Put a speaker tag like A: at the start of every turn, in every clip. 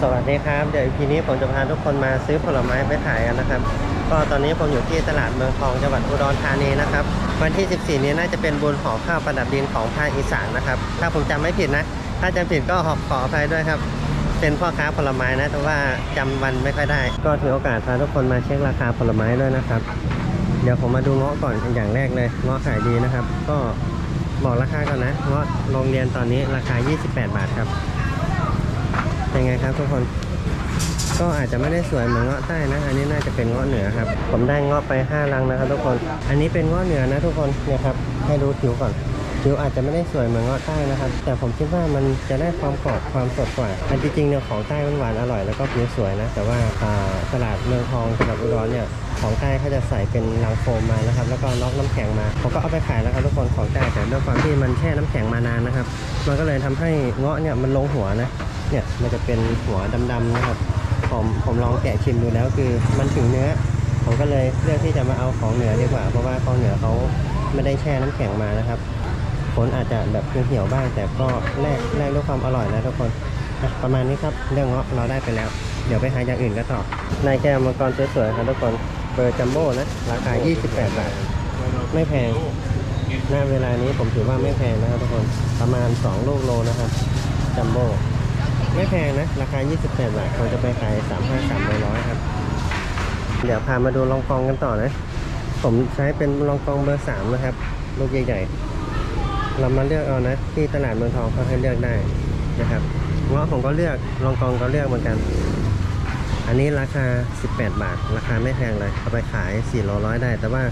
A: สวัสดีครับ เดี๋ยวพีนี้ผมจะพาทุกคนมาซื้อผลไม้ไปขายกันนะครับ ก็ตอนนี้ผมอยู่ที่ตลาดเมืองทองจังหวัดอุดรธานีนะครับ วันที่ 14 นี้น่าจะเป็นบุญห่อข้าวประดับดินของภาคอีสานนะครับ ถ้าผมจำไม่ผิดนะ ถ้าจำผิดก็ขอขออภัยด้วยครับ เป็นพ่อค้าผลไม้นะ แต่ว่าจำวันไม่ค่อยได้ ก็ถือโอกาสพาทุกคนมาเช็คราคาผลไม้ด้วยนะครับ เดี๋ยวผมมาดูเงาะก่อนอย่างแรกเลยเงาะขายดีนะครับ ก็บอกราคาก่อนนะเงาะโรงเรียนตอนนี้ราคา 28 บาทครับ เป็นไงครับทุกคน ก็อาจจะไม่ได้สวยเหมือนเงาะใต้นะ อันนี้น่าจะเป็นเงาะเหนือครับ ผมได้เงาะไป5ลังนะครับ ทุกคน อันนี้เป็นเงาะเหนือนะทุกคนเนี่ยครับ ให้ดูผิวก่อนผิวอาจจะไม่ได้สวยเหมือนเงาะใต้นะครับ แต่ผมคิดว่ามันจะได้ความกรอบความสดกว่า อันจริงๆเนี่ยของใต้มันหวานอร่อยแล้วก็ผิวสวยนะ แต่ว่าตลาดเมืองทองจังหวัดอุดรเนี่ยของใต้เขาจะใส่เป็นลังโฟมมานะครับ แล้วก็ล็อกน้ำแข็งมาผมก็เอาไปขายแล้วครับทุกคนของใต้แต่ด้วยความที่มันแช่น้ำแข็งมานานนะครับ มันก็เลยทำให้เงาะเนี่ยมันลงหัวนะ เนี่ยมันจะเป็นหัวดำๆนะครับผมผมลองแกะชิมดูแล้วคือมันถึงเนื้อ ผมก็เลยเลือกที่จะมาเอาของเหนือดีกว่า เพราะว่าของเหนือเขาไม่ได้แช่น้ำแข็งมานะครับผลอาจจะแบบเหี่ยวบ้าง แต่ก็แลกแลกด้วยความอร่อยนะทุกคนอะประมาณนี้ครับเรื่องเงาะเราได้ไปแล้ว เดี๋ยวไปหาอย่างอื่นก็ต่อนายแก้วมังกรสวยๆครับทุกคนเบอร์จัมโบ้นะราคา 28 บาท ไม่แพงณเวลานี้ผมถือว่าไม่แพงนะครับทุกคนประมาณ 2 ลูกโลนะครับจัมโบ้ ไม่แพงนะ ราคา 28 บาทเขาจะไปขาย 3 5 3 0 0 ครับ เดี๋ยวพามาดูลองกองกันต่อนะ ผมใช้เป็นลองกองเบอร์ 3 นะครับ ลูกใหญ่ๆ เรามาเลือกเอานะ ที่ตลาดเมืองทองเขาให้เลือกได้นะครับเงาะผมก็เลือกลองกองก็เลือกเหมือนกัน อันนี้ราคา 18 บาท ราคาไม่แพงเลยเอาไปขาย4โลร้อยได้ แต่ว่า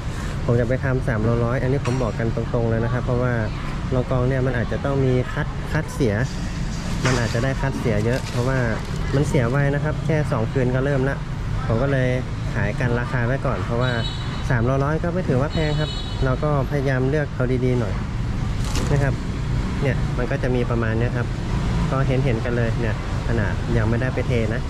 A: ผมจะไปทำ3โลร้อยอันนี้ผมบอกกันตรงๆเลยนะครับ เพราะว่าลองกองเนี่ยมันอาจจะต้องมีคัดคัดเสีย มันอาจจะได้คัดเสียเยอะ เพราะว่ามันเสียไวนะครับ แค่ 2 คืนก็เริ่มละผมก็เลยขายกันราคาไว้ก่อน เพราะว่า3โลร้อยก็ไม่ถือว่าแพงครับ เราก็พยายามเลือกเขาดีๆหน่อยนะครับเนี่ยมันก็จะมีประมาณนี้ครับ ก็เห็นเห็นๆกันเลยเนี่ยขนาดยังไม่ได้ไปเทนะ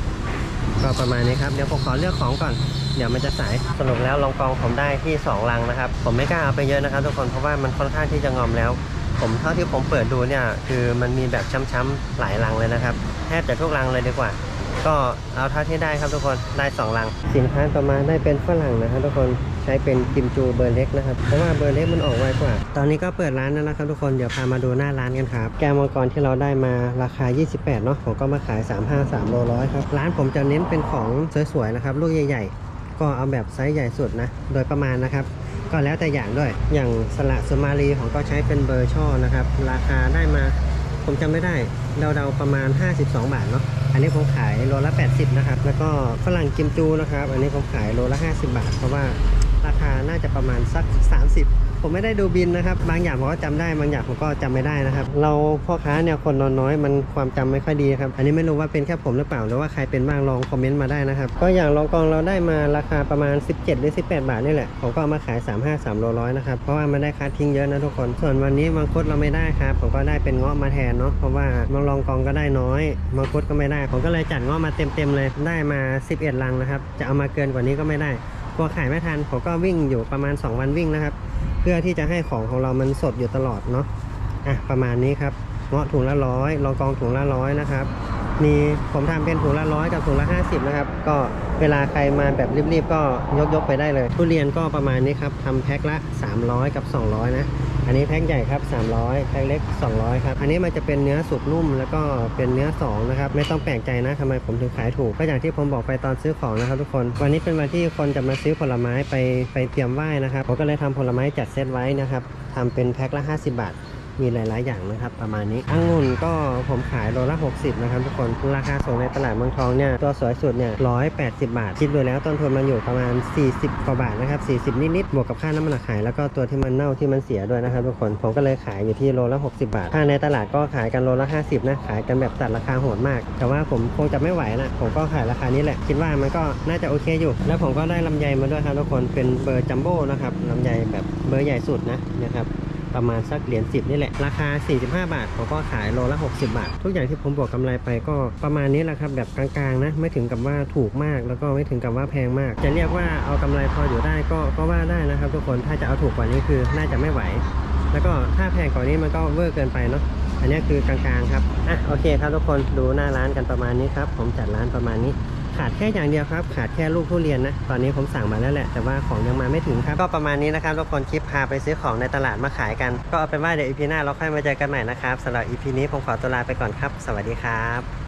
A: ก็ประมาณนี้ครับเดี๋ยวผมขอเลือกของก่อนเดี๋ยวมันจะสายสรุปแล้วลองกองผมได้ที่2ลังนะครับ ผมไม่กล้าเอาไปเยอะนะครับ ทุกคนเพราะว่ามันค่อนข้างที่จะงอมแล้ว ผมเท่าที่ผมเปิดดูเนี่ยคือมันมีแบบช้ำๆหลายลังเลยนะครับแทบจะทุกลังเลยดีกว่า ก็เอาเท่าที่ได้ครับทุกคนได้2ลัง สินค้าต่อมาได้เป็นฝรั่งนะครับทุกคนใช้เป็นกิมจูเบอร์เล็กนะครับเพราะว่าเบอร์เล็กมันออกไวกว่า ตอนนี้ก็เปิดร้านแล้วนะครับทุกคนเดี๋ยวพามาดูหน้าร้านกันครับแก้วมังกรที่เราได้มาราคา 28เนาะผมก็มาขาย 35 3โลร้อยครับร้านผมจะเน้นเป็นของสวยๆนะครับลูกใหญ่ ๆ ก็เอาแบบไซส์ใหญ่สุดนะโดยประมาณนะครับ ก็แล้วแต่อย่างด้วย อย่างสละสมารีของก็ใช้เป็นเบอร์ช่อนะครับ ราคาได้มาผมจำไม่ได้เดาๆประมาณ 52 บาทเนาะอันนี้ผมขายโลละ 80 นะครับ แล้วก็ฝรั่งกิมจูนะครับ อันนี้ผมขายโลละ 50 บาท เพราะว่า ราคาน่าจะประมาณสัก 30 ผมไม่ได้ดูบินนะครับ บางอย่างผมก็จำได้ บางอย่างผมก็จำไม่ได้นะครับ เราพ่อค้าเนี่ยคนนอนน้อยมันความจำไม่ค่อยดีครับ อันนี้ไม่รู้ว่าเป็นแค่ผมหรือเปล่าหรือว่าใครเป็นบ้างลองคอมเมนต์มาได้นะครับ ก็อย่างลองกองเราได้มาราคาประมาณ 17 หรือ 18 บาทนี่แหละ ผมก็เอามาขาย 35 3โลร้อยนะครับ เพราะว่ามันได้คัดทิ้งเยอะนะทุกคน ส่วนวันนี้มังคุดเราไม่ได้ครับ ผมก็ได้เป็นเงาะมาแทนเนาะ เพราะว่ามังลองกองก็ได้น้อย มังคุดก็ไม่ได้ ผมก็เลยจัดเงาะมาเต็มๆเลย ได้มา 11 ลังนะครับ จะเอามาเกินกว่านี้ก็ไม่ได้ กลัวขายไม่ทันผมก็วิ่งอยู่ประมาณ 2 วันวิ่งนะครับ เพื่อที่จะให้ของของเรามันสดอยู่ตลอดเนาะอะประมาณนี้ครับเงาะถุงละร้อยรองกองถุงละร้อยนะครับมีผมทำเป็นถุงละร้อยกับถุงละ50นะครับก็เวลาใครมาแบบรีบๆก็ยกยกๆไปได้เลย ทุเรียนก็ประมาณนี้ครับทำแพ็คละ 300 กับ 200 นะ อันนี้แพ็คใหญ่ครับ 300 แพ็คเล็ก 200 ครับ อันนี้มันจะเป็นเนื้อสุกนุ่ม แล้วก็เป็นเนื้อสองนะครับ ไม่ต้องแปลกใจนะทำไมผมถึงขายถูก ก็อย่างที่ผมบอกไปตอนซื้อของนะครับทุกคน วันนี้เป็นวันที่คนจะมาซื้อผลไม้ไปไปเตรียมไหว้นะครับ ผมก็เลยทำผลไม้จัดเซตไว้นะครับทำเป็นแพ็คละ 50 บาท มีหลาย ๆ อย่างนะครับ ประมาณนี้องุ่นก็ผมขายโลละ 60 นะครับทุกคนราคาส่งในตลาดเมืองทองเนี่ยตัวสวยสุดเนี่ย180 บาท คิดดูแล้วต้นทุนมันอยู่ประมาณ 40 กว่าบาทนะครับ 40 นิด ๆ บวกกับค่าน้ำมันขายแล้วก็ตัวที่มันเน่าที่มันเสียด้วยนะครับทุกคนผมก็เลยขายอยู่ที่โลละ 60 บาทถ้าในตลาดก็ขายกันโลละ 50 นะขายกันแบบตัดราคาโหดมาก แต่ว่าผมคงจะไม่ไหวนะผมก็ขายราคานี้แหละคิดว่ามันก็น่าจะโอเคอยู่ แล้วผมก็ได้ลำไยมาด้วยครับทุกคนเป็นเบอร์จัมโบ้นะครับลำไยแบบเบอร์ใหญ่สุดนะนะครับ ประมาณสักเหรียญ10 นี่แหละ ราคา 45 บาทผมก็ขายโลละ 60 บาท ทุกอย่างที่ผมบวกกำไรไปก็ประมาณนี้แหละครับแบบกลางๆนะไม่ถึงกับว่าถูกมาก แล้วก็ไม่ถึงกับว่าแพงมาก จะเรียกว่าเอากำไรพออยู่ได้ก็ก็ว่าได้นะครับ ทุกคนถ้าจะเอาถูกกว่านี้คือน่าจะไม่ไหว แล้วก็ถ้าแพงกว่านี้มันก็เวอร์เกินไปเนาะอันนี้คือกลางๆครับอะโอเคครับทุกคนดูหน้าร้านกันประมาณนี้ครับผมจัดร้านประมาณนี้ ขาดแค่อย่างเดียวครับ ขาดแค่ลูกทุเรียนนะ ตอนนี้ผมสั่งมาแล้วแหละ แต่ว่าของยังมาไม่ถึงครับ ก็ประมาณนี้นะครับทุกคนคลิปพาไปซื้อของในตลาดมาขายกัน ก็เอาเป็นว่าเดี๋ยวอีพีหน้าเราค่อยมาเจอกันใหม่นะครับสำหรับอีพีนี้ผมขอตัวลาไปก่อนครับ สวัสดีครับ